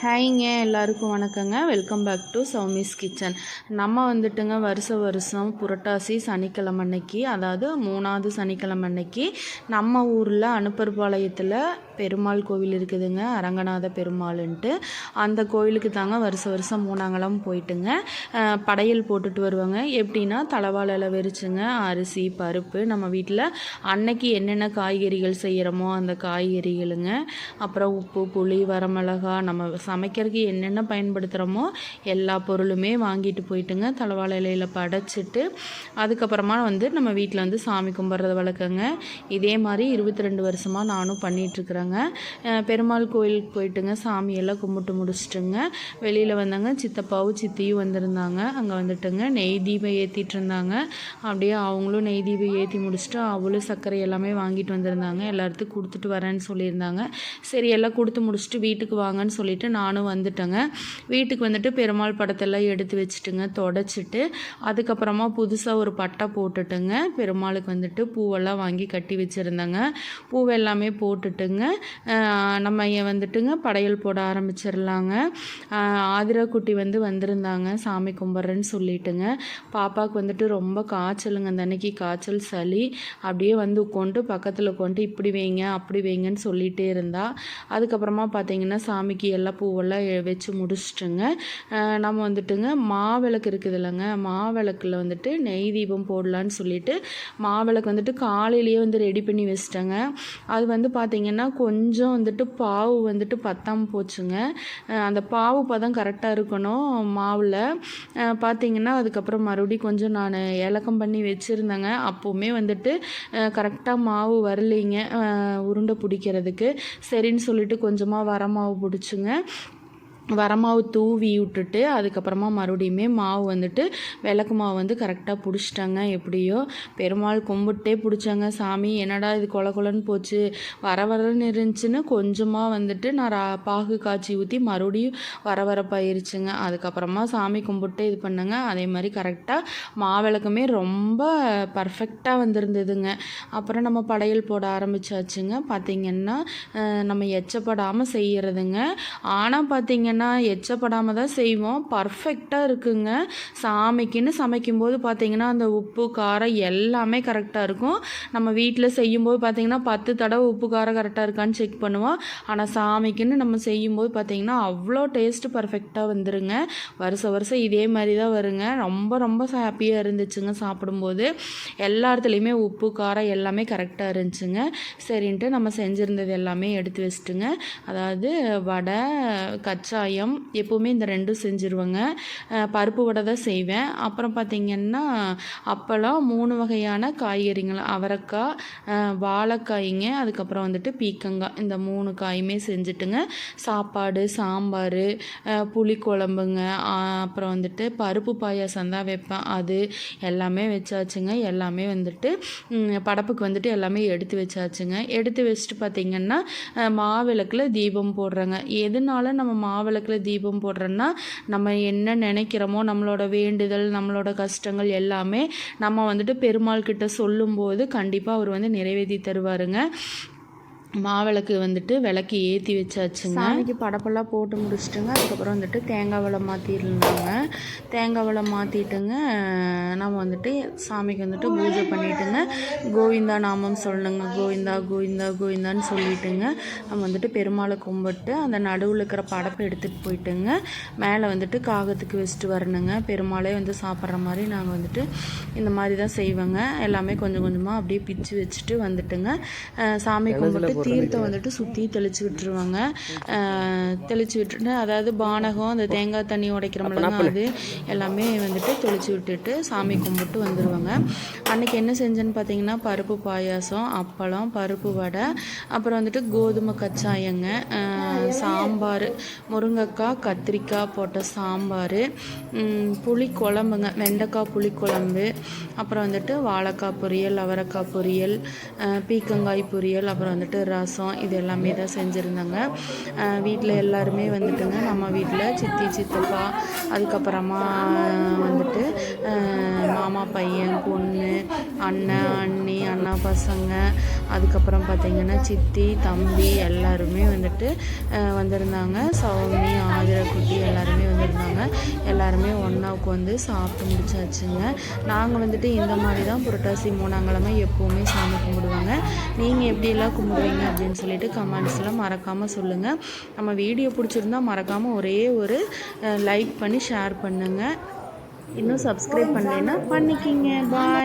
ஹாய்ங்க எல்லாருக்கும் வணக்கங்க. Welcome back to Soumi's kitchen நம்ம வந்துட்டுங்க வருஷ வருஷம் புரட்டாசி சனிக்கிழமை அன்னைக்கு அதாவது மூணாவது சனிக்கிழமை அன்னைக்கு நம்ம ஊரில் அனுப்பர்பாளையத்தில் பெருமாள் கோவில் இருக்குதுங்க அரங்கநாத பெருமாள்ன்ட்டு. அந்த கோவிலுக்கு தாங்க வருஷ வருஷம் மூணாங்கலம் போயிட்டுங்க. படையல் போட்டுட்டு வருவாங்க. எப்படின்னா தலவாழ வெறிச்சுங்க அரிசி பருப்பு நம்ம வீட்டில் அன்னைக்கு என்னென்ன காய்கறிகள் செய்கிறோமோ அந்த காய்கறிகளுங்க. அப்புறம் உப்பு புளி வரமிளகா நம்ம சமைக்கிறதுக்கு என்னென்ன பயன்படுத்துகிறோமோ எல்லா பொருளுமே வாங்கிட்டு போயிட்டுங்க. தலவாழ இலையில் படைச்சிட்டு அதுக்கப்புறமா வந்து நம்ம வீட்டில் வந்து சாமி கும்பிட்றது வழக்கங்க. இதே மாதிரி இருபத்தி ரெண்டு வருஷமாக நானும் பண்ணிகிட்ருக்குறேங்க பெருமாள் கோயிலுக்கு போயிட்டுங்க சாமியெல்லாம் கும்பிட்டு முடிச்சிட்டுங்க. வெளியில் வந்தாங்க சித்தப்பாவும் சித்தியும் வந்திருந்தாங்க. அங்கே வந்துட்டுங்க நெய் தீபம் ஏற்றிட்டு இருந்தாங்க அப்படியே அவங்களும் நெய் தீபம் ஏற்றி முடிச்சுட்டு அவளும் சர்க்கரை எல்லாமே வாங்கிட்டு வந்திருந்தாங்க. எல்லாத்துக்கும் கொடுத்துட்டு வரேன்னு சொல்லியிருந்தாங்க. சரி எல்லாம் கொடுத்து முடிச்சுட்டு வீட்டுக்கு வாங்கன்னு சொல்லிட்டு நானும் வந்துட்டேங்க. வீட்டுக்கு வந்துட்டு பெருமாள் படத்தெல்லாம் எடுத்து வச்சுட்டுங்க தொடச்சிட்டு அதுக்கப்புறமா புதுசாக ஒரு பட்டை போட்டுட்டுங்க. பெருமாளுக்கு வந்துட்டு பூவெல்லாம் வாங்கி கட்டி வச்சுருந்தேங்க. பூவெல்லாமே போட்டுட்டுங்க. நம்ம வந்துட்டுங்க படையல் போட ஆரம்பிச்சிடலாங்க ஆதிராக்குட்டி வந்து வந்திருந்தாங்க சாமி கும்பிட்றேன்னு சொல்லிட்டுங்க. பாப்பாவுக்கு வந்துட்டு ரொம்ப காய்ச்சலுங்க அந்த அன்னைக்கு காய்ச்சல் சளி. அப்படியே வந்து உட்காந்துட்டு பக்கத்தில் உட்காந்துட்டு இப்படி வைங்க அப்படி வைங்கன்னு சொல்லிகிட்டே இருந்தா. அதுக்கப்புறமா பார்த்தீங்கன்னா சாமிக்கு எல்லாம் பூவெல்லாம் வச்சு முடிச்சிட்டுங்க. நம்ம வந்துட்டுங்க மாவிளக்கு இருக்குது இல்லைங்க மாவிளக்கில் வந்துட்டு நெய் தீபம் போடலான்னு சொல்லிட்டு மாவிளக்கு வந்துட்டு காலையிலேயே வந்து ரெடி பண்ணி வச்சிட்டேங்க. அது வந்து பார்த்திங்கன்னா கொஞ்சம் வந்துட்டு பாவு வந்துட்டு பத்தாமல் போச்சுங்க. அந்த பாவு பதம் கரெக்டாக இருக்கணும் மாவில். பார்த்திங்கன்னா அதுக்கப்புறம் மறுபடியும் கொஞ்சம் நான் இலக்கம் பண்ணி வச்சுருந்தேங்க. அப்போவுமே வந்துட்டு கரெக்டாக மாவு வரலைங்க உருண்டை பிடிக்கிறதுக்கு. சரின்னு சொல்லிட்டு கொஞ்சமாக வர மாவு பிடிச்சிங்க. வரமாவு தூவி விட்டுட்டு அதுக்கப்புறமா மறுபடியுமே மாவு வந்துட்டு விளக்கு மாவு வந்து கரெக்டாக பிடிச்சிட்டாங்க. எப்படியோ பெருமாள் கும்பிட்டே பிடிச்சாங்க. சாமி என்னடா இது கொல கொலன்னு போச்சு? வர வரன்னு இருந்துச்சுன்னு கொஞ்சமாக வந்துட்டு நான் ரா- பாகு காய்ச்சி ஊற்றி மறுபடியும் வர வரப்பாயிருச்சுங்க அதுக்கப்புறமா சாமி கும்பிட்டு இது பண்ணேங்க. அதே மாதிரி கரெக்டாக மாவிளக்குமே ரொம்ப பர்ஃபெக்டாக வந்திருந்ததுங்க. அப்புறம் நம்ம படையல் போட ஆரம்பிச்சாச்சுங்க. பார்த்திங்கன்னா நம்ம எச்சப்படாமல் செய்கிறதுங்க ஆனால் பார்த்திங்கன்னா எச்சப்படாமல் தான் செய்வோம். பர்ஃபெக்டாக இருக்குங்க. சாமிக்குன்னு சமைக்கும்போது பார்த்திங்கன்னா அந்த உப்பு காரம் எல்லாமே கரெக்டாக இருக்கும். நம்ம வீட்டில் செய்யும்போது பார்த்திங்கன்னா பத்து தடவை உப்பு காரம் கரெக்டாக இருக்கான்னு செக் பண்ணுவோம். ஆனால் சாமிக்குன்னு நம்ம செய்யும்போது பார்த்திங்கன்னா அவ்வளோ டேஸ்ட்டு பர்ஃபெக்டாக வந்துருங்க. வருஷம் வருஷம் இதே மாதிரி தான் வருங்க. ரொம்ப ரொம்ப ஹாப்பியாக இருந்துச்சுங்க சாப்பிடும்போது. எல்லா இடத்துலையுமே உப்பு காரம் எல்லாமே கரெக்டாக இருந்துச்சுங்க. சரின்ட்டு நம்ம செஞ்சுருந்தது எல்லாமே எடுத்து வச்சுட்டுங்க. அதாவது வடை கச்சா கச்சாயம் எப்போவுமே இந்த ரெண்டும் செஞ்சுருவேங்க. பருப்பு வடை தான் செய்வேன். அப்புறம் பார்த்திங்கன்னா அப்பளம் மூணு வகையான காய்கறிகள். அவரைக்காய் வாழைக்காய்ங்க அதுக்கப்புறம் வந்துட்டு பீக்கங்காய். இந்த மூணு காயுமே செஞ்சுட்டுங்க. சாப்பாடு சாம்பார் புளிக்குழம்புங்க. அப்புறம் வந்துட்டு பருப்பு பாயாசம் தான் வைப்பேன். அது எல்லாமே வச்சாச்சுங்க. எல்லாமே வந்துட்டு படப்புக்கு வந்துட்டு எல்லாமே எடுத்து வச்சாச்சுங்க. எடுத்து வச்சுட்டு பார்த்திங்கன்னா மாவிளக்கில் தீபம் போடுறேங்க. எதனால நம்ம மாவிளக்கு விளக்கில் தீபம் போடுறோன்னா நம்ம என்ன நினைக்கிறோமோ நம்மளோட வேண்டுதல் நம்மளோட கஷ்டங்கள் எல்லாமே நம்ம வந்துட்டு பெருமாள் கிட்ட சொல்லும்போது கண்டிப்பாக அவர் வந்து நிறைவேற்றி தருவாருங்க. மாவிளக்கு வந்துட்டு விளக்கு ஏற்றி வச்சாச்சுங்க. சாமிக்கு படப்பெல்லாம் போட்டு முடிச்சிட்டுங்க. அதுக்கப்புறம் வந்துட்டு தேங்காய் வளம் மாற்றிருந்தாங்க தேங்காய் வளம் மாற்றிட்டுங்க நம்ம வந்துட்டு சாமிக்கு வந்துட்டு பூஜை பண்ணிட்டுங்க. கோவிந்தா நாமம் சொல்லணுங்க. கோவிந்தா கோவிந்தா கோவிந்தான்னு சொல்லிட்டுங்க. நம்ம வந்துட்டு பெருமாளை கும்பிட்டு அந்த நடுவில் இருக்கிற படப்பை எடுத்துகிட்டு போயிட்டுங்க. மேலே வந்துட்டு காகத்துக்கு வச்சுட்டு வரணுங்க. பெருமாளே வந்து சாப்பிட்ற மாதிரி நாங்கள் வந்துட்டு இந்த மாதிரி தான் செய்வோங்க. எல்லாமே கொஞ்சம் கொஞ்சமாக அப்படியே பிச்சு வச்சுட்டு வந்துட்டுங்க. சாமி கும்பிட்டு தீர்த்தம் வந்துட்டு சுற்றி தெளிச்சு விட்டுருவாங்க. தெளிச்சு விட்டுட்டு அதாவது பானகம் அந்த தேங்காய் தண்ணி உடைக்கிறோம்லங்க அது எல்லாமே வந்துட்டு தெளிச்சு விட்டுட்டு சாமி கும்பிட்டு வந்துடுவாங்க அன்றைக்கி என்ன செஞ்சேன்னு பார்த்தீங்கன்னா பருப்பு பாயாசம் அப்பளம் பருப்பு வடை அப்புறம் வந்துட்டு கோதுமை கச்சாயங்க சாம்பார் முருங்கைக்காய் கத்திரிக்காய் போட்ட சாம்பார் புளி குழம்புங்க வெண்டைக்காய் புளி குழம்பு அப்புறம் வந்துட்டு வாழைக்காய் பொரியல் அவரைக்காய் பொரியல் பீக்கங்காய் பொரியல் அப்புறம் வந்துட்டு ரசம் இது எல்லாமே தான் செஞ்சுருந்தாங்க. வீட்டில் எல்லாருமே வந்துட்டுங்க நம்ம வீட்டில் சித்தி சித்தப்பா அதுக்கப்புறமா வந்துட்டு மாமா பையன் பொண்ணு அண்ணன் அண்ணி அண்ணா பசங்க அதுக்கப்புறம் பார்த்திங்கன்னா சித்தி தம்பி எல்லாருமே வந்துட்டு வந்திருந்தாங்க. சௌமி ஆதிரக்குட்டி எல்லாருமே வந்திருந்தாங்க. எல்லாருமே ஒன்றா உட்காந்து சாப்பிட்டு முடிச்சாச்சுங்க. நாங்கள் வந்துட்டு இந்த மாதிரி தான் புரட்டாசி மூணாங்கிழமை எப்போவுமே சாமி கும்பிடுவாங்க. நீங்கள் எப்படியெல்லாம் கும்பிடுவீங்க அப்படின்னு சொல்லிட்டு கமெண்ட்ஸ்லாம் மறக்காமல் சொல்லுங்கள் நம்ம வீடியோ பிடிச்சிருந்தா மறக்காமல் ஒரே ஒரு லைக் பண்ணி ஷேர் பண்ணுங்கள் இன்னும் சப்ஸ்கிரைப் பண்ணலைன்னா பண்ணிக்கிங்க. பாய்